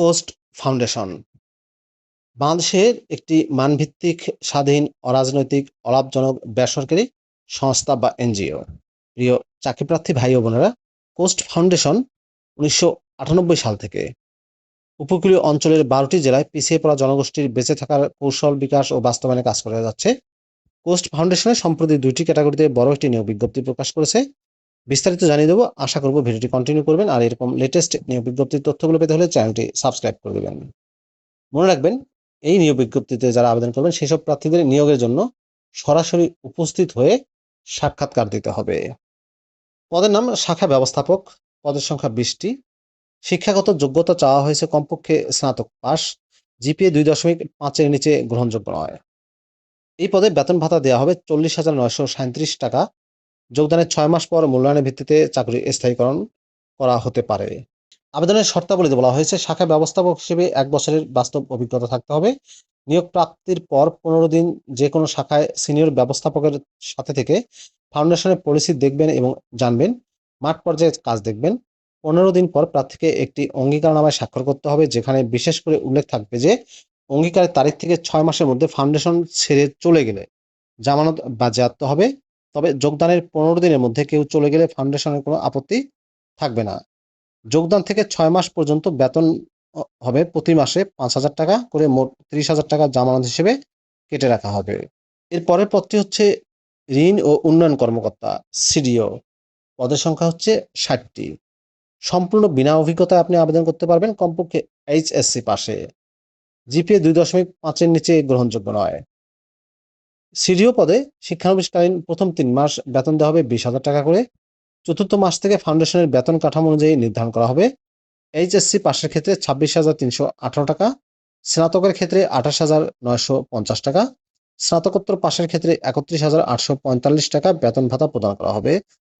Coast foundation. বাংলাদেশের একটি মানভিত্তিক স্বাধীন অরাজনৈতিক অলাভজনক বেসরকারি সংস্থা বা এনজিও। প্রিয় চাকরিপ্রার্থী ভাই ও বোনেরা, কোস্ট ফাউন্ডেশন উনিশশো আটানব্বই সাল থেকে উপকূলীয় অঞ্চলের বারোটি জেলায় পিছিয়ে পড়া জনগোষ্ঠীর বেঁচে থাকার কৌশল, বিকাশ ও বাস্তবায়নে কাজ করে যাচ্ছে। কোস্ট ফাউন্ডেশনের সম্প্রতি দুইটি ক্যাটাগরিতে বড় একটি নিয়োগ বিজ্ঞপ্তি প্রকাশ করেছে। বিস্তারিত জানিয়ে দেবো। আশা করব ভিডিওটি কন্টিনিউ করবেন আর এরকম লেটেস্ট নিয়োগ বিজ্ঞপ্তির তথ্যগুলো পেতে হলে চ্যানেলটি সাবস্ক্রাইব করে দেবেন। মনে রাখবেন, এই নিয়োগ বিজ্ঞপ্তিতে যারা আবেদন করবেন, সেসব প্রার্থীদের নিয়োগের জন্য সরাসরি উপস্থিত হয়ে সাক্ষাৎকার দিতে হবে। পদের নাম শাখা ব্যবস্থাপক, পদের সংখ্যা বিশটি। শিক্ষাগত যোগ্যতা চাওয়া হয়েছে কমপক্ষে স্নাতক পাস জিপিএ দুই দশমিক পাঁচের নিচে গ্রহণযোগ্য নয়। এই পদে বেতন ভাতা দেওয়া হবে চল্লিশ হাজার নয়শো টাকা। যোগদানের ছয় মাস পর মূল্যায়নের ভিত্তিতে চাকরি স্থায়ীকরণ করা হতে পারে। আবেদনের শর্তাবলীতে বলা হয়েছে, শাখা ব্যবস্থাপক হিসেবে এক বছরের বাস্তব অভিজ্ঞতা থাকতে হবে। নিয়োগ প্রাপ্তির পর পনেরো দিন যে কোনো শাখায় সিনিয়র ব্যবস্থাপকের সাথে থেকে ফাউন্ডেশনের পলিসি দেখবেন এবং জানবেন, মাঠ পর্যায়ে কাজ দেখবেন। পনেরো দিন পর প্রার্থীকে একটি অঙ্গীকারনামায় স্বাক্ষর করতে হবে, যেখানে বিশেষ করে উল্লেখ থাকবে যে, অঙ্গীকারের তারিখ থেকে ছয় মাসের মধ্যে ফাউন্ডেশন ছেড়ে চলে গেলে জামানত বাজেয়াপ্ত হবে। তবে যোগদানের পনেরো দিনের মধ্যে কেউ চলে গেলে ফাউন্ডেশনের কোনো আপত্তি থাকবে না। যোগদান থেকে ছয় মাস পর্যন্ত বেতন হবে প্রতি মাসে পাঁচ হাজার টাকা করে মোট ত্রিশ হাজার টাকা জামানত হিসেবে কেটে রাখা হবে। এর পরের পদটি হচ্ছে ঋণ ও উন্নয়ন কর্মকর্তা, সিডিও। পদের সংখ্যা হচ্ছে ষাটটি। সম্পূর্ণ বিনা অভিজ্ঞতায় আপনি আবেদন করতে পারবেন কমপক্ষে এইচএসসি পাশে। জিপিএ দুই দশমিক পাঁচের নিচে গ্রহণযোগ্য নয়। সিডিও পদে শিক্ষানবিশকালীন প্রথম তিন মাস বেতন দেওয়া হবে বিশ হাজার টাকা করে। চতুর্থ মাস থেকে ফাউন্ডেশনের বেতন কাঠামো অনুযায়ী নির্ধারণ করা হবে। এইচএসসি পাশের ক্ষেত্রে ছাব্বিশ হাজার তিনশো আঠারো টাকা, স্নাতকের ক্ষেত্রে আঠাশ হাজার নয়শো পঞ্চাশ টাকা, স্নাতকোত্তর পাশের ক্ষেত্রে একত্রিশ হাজার আটশো পঁয়তাল্লিশ টাকা বেতন ভাতা প্রদান করা হবে।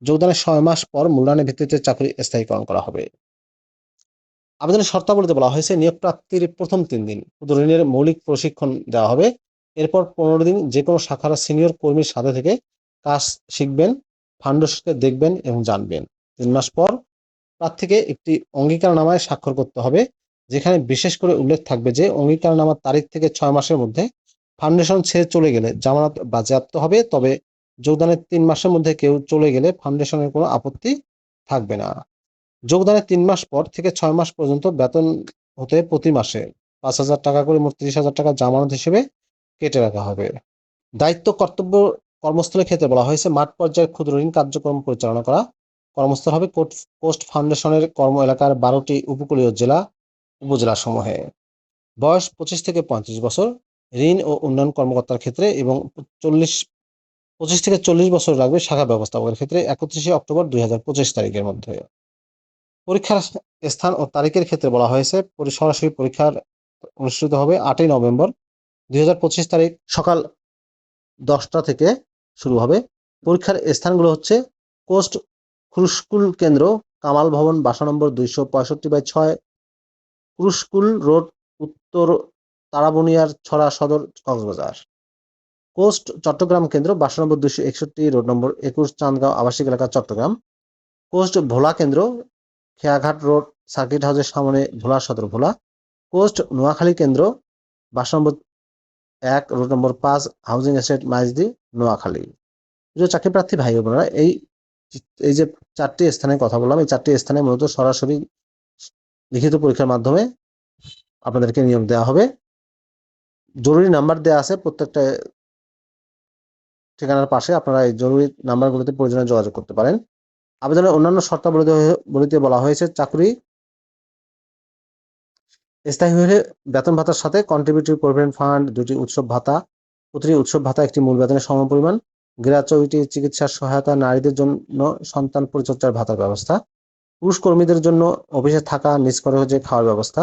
যোগদানের ছয় মাস পর মূল্যায়নের ভিত্তিতে চাকরি স্থায়ীকরণ করা হবে। আবেদনের শর্তাবলীতে বলা হয়েছে নিয়োগ প্রাপ্তির প্রথম তিন দিন ঋণের মৌলিক প্রশিক্ষণ দেওয়া হবে। এরপর পনেরো দিন যে কোনো শাখার সিনিয়র কর্মীর সাথে থেকে কাজ শিখবেন ফাউন্ডেশনকে দেখবেন এবং জানবেন। তিন মাস পর প্রার্থীকে একটি অঙ্গীকারনামায় স্বাক্ষর করতে হবে, যেখানে বিশেষ করে উল্লেখ থাকবে যে অঙ্গীকারনামার তারিখ থেকে ছয় মাসের মধ্যে ফাউন্ডেশন ছেড়ে চলে গেলে জামানত বাজেয়াপ্ত হবে, তবে যোগদানের তিন মাসের মধ্যে কেউ চলে গেলে ফাউন্ডেশনের কোনো আপত্তি থাকবে না। যোগদানের তিন মাস পর থেকে ছয় মাস পর্যন্ত বেতন হতে প্রতি মাসে পাঁচ হাজার টাকা করে মোট তিরিশ হাজার টাকা জামানত হিসেবে কেটে রাখা হবে। দায়িত্ব, কর্তব্য, কর্মস্থলের ক্ষেত্রে বলা হয়েছে, মাঠ পর্যায়ের ক্ষুদ্র ঋণ কার্যক্রম পরিচালনা করা। কর্মস্থল হবে কোস্ট ফাউন্ডেশনের কর্ম এলাকার বারোটি উপকূলীয় জেলা উপজেলা সমূহে বয়স পঁচিশ থেকে পঁয়ত্রিশ বছর। ঋণ ও উন্নয়ন কর্মকর্তার ক্ষেত্রে এবং চল্লিশ, পঁচিশ থেকে চল্লিশ বছর লাগবে শাখা ব্যবস্থাপকের ক্ষেত্রে একত্রিশে অক্টোবর দুই হাজার পঁচিশ তারিখের মধ্যে। পরীক্ষার স্থান ও তারিখের ক্ষেত্রে বলা হয়েছে সরাসরি পরীক্ষার অনুষ্ঠিত হবে আটই নভেম্বর দুই হাজার পঁচিশ তারিখ সকাল দশটা থেকে শুরু হবে। পরীক্ষার স্থানগুলো হচ্ছে কোস্ট ক্রুশকুল কেন্দ্র, কামাল ভবন, বাসা নম্বর দুইশো পঁয়ষট্টি বাই ছয়, ক্রুশকুল রোড, উত্তর তারাবনিয়ার ছড়া সদর, কক্সবাজার। কোস্ট চট্টগ্রাম কেন্দ্র, বাসা নম্বর দুইশো একষট্টি, রোড নম্বর একুশ, চাঁদগাঁও আবাসিক এলাকা, চট্টগ্রাম। কোস্ট ভোলা কেন্দ্র, খেয়াঘাট রোড, সার্কিট হাউসের সামনে ভোলা সদর ভোলা। কোস্ট নোয়াখালী কেন্দ্র, বাসা নম্বর এক রোড নম্বর পাঁচ হাউজিং এস্টেট মাইজদি নোয়াখালী প্রিয় চাকরি প্রার্থী ভাই বোনেরা, এই এই যে চারটি স্থানে কথা বললাম, এই চারটি স্থানে মূলত সরাসরি লিখিত পরীক্ষার মাধ্যমে আপনাদেরকে নিয়োগ দেওয়া হবে। জরুরি নাম্বার দেওয়া আছে প্রত্যেকটা ঠিকানার পাশে, আপনারা এই জরুরি নাম্বারগুলোতে প্রয়োজনে যোগাযোগ করতে পারেন। আবেদনের অন্যান্য শর্তাবলীতে বলিতে বলা হয়েছে, চাকরি স্থায়ী হলে বেতন ভাতার সাথে কন্ট্রিবিউটরি প্রভিডেন্ট ফান্ড দুটি উৎসব ভাতা। প্রতিটি উৎসব ভাতা একটি মূল বেতনের সমপরিমাণ। গ্র্যাচুইটি চিকিৎসার সহায়তা, নারীদের জন্য সন্তান পরিচর্যার ভাতার ব্যবস্থা। পুরুষ কর্মীদের জন্য অফিসে থাকা, নিজ খরচে খাওয়ার ব্যবস্থা।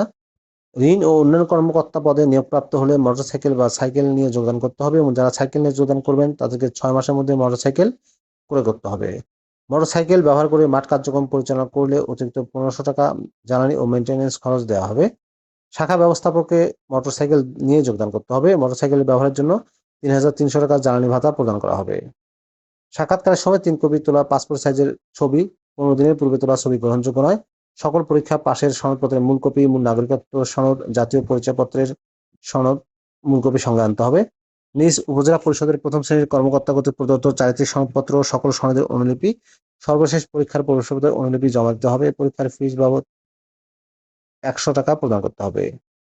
ঋণ ও উন্নয়ন কর্মকর্তা পদে নিয়োগপ্রাপ্ত হলে মোটরসাইকেল বা সাইকেল নিয়ে যোগদান করতে হবে এবং যারা সাইকেল নিয়ে যোগদান করবেন, তাদেরকে ছয় মাসের মধ্যে মোটরসাইকেল ক্রয় করতে হবে। মোটরসাইকেল ব্যবহার করে মাঠ কার্যক্রম পরিচালনা করলে অতিরিক্ত পনেরোশো টাকা জ্বালানি ও মেনটেন্যান্স খরচ দেওয়া হবে। শাখা ব্যবস্থাপকে মোটরসাইকেল নিয়ে যোগদান করতে হবে। মোটরসাইকেল ব্যবহারের জন্য তিন হাজার তিনশো টাকা জ্বালানি ভাতা প্রদান করা হবে। সাক্ষাৎকারের সময় তিন কপি তোলা পাসপোর্ট সাইজের ছবি পনেরো দিনের পূর্বে তোলা ছবি গ্রহণযোগ্য নয়। সকল পরীক্ষা পাশের সনদপত্রের মূল কপি মূল নাগরিকত্ব সনদ, জাতীয় পরিচয়পত্রের সনদ মূল কপি সঙ্গে আনতে হবে। নিজ উপজেলা পরিষদের প্রথম শ্রেণির কর্মকর্তা কর্তৃক প্রদত্ত চারিত্রিক সনদপত্র সকল সনদের অনুলিপি সর্বশেষ পরীক্ষার প্রবেশপত্রের অনুলিপি জমা দিতে হবে। পরীক্ষার ফিস বাবদ একশো টাকা প্রদান করতে হবে।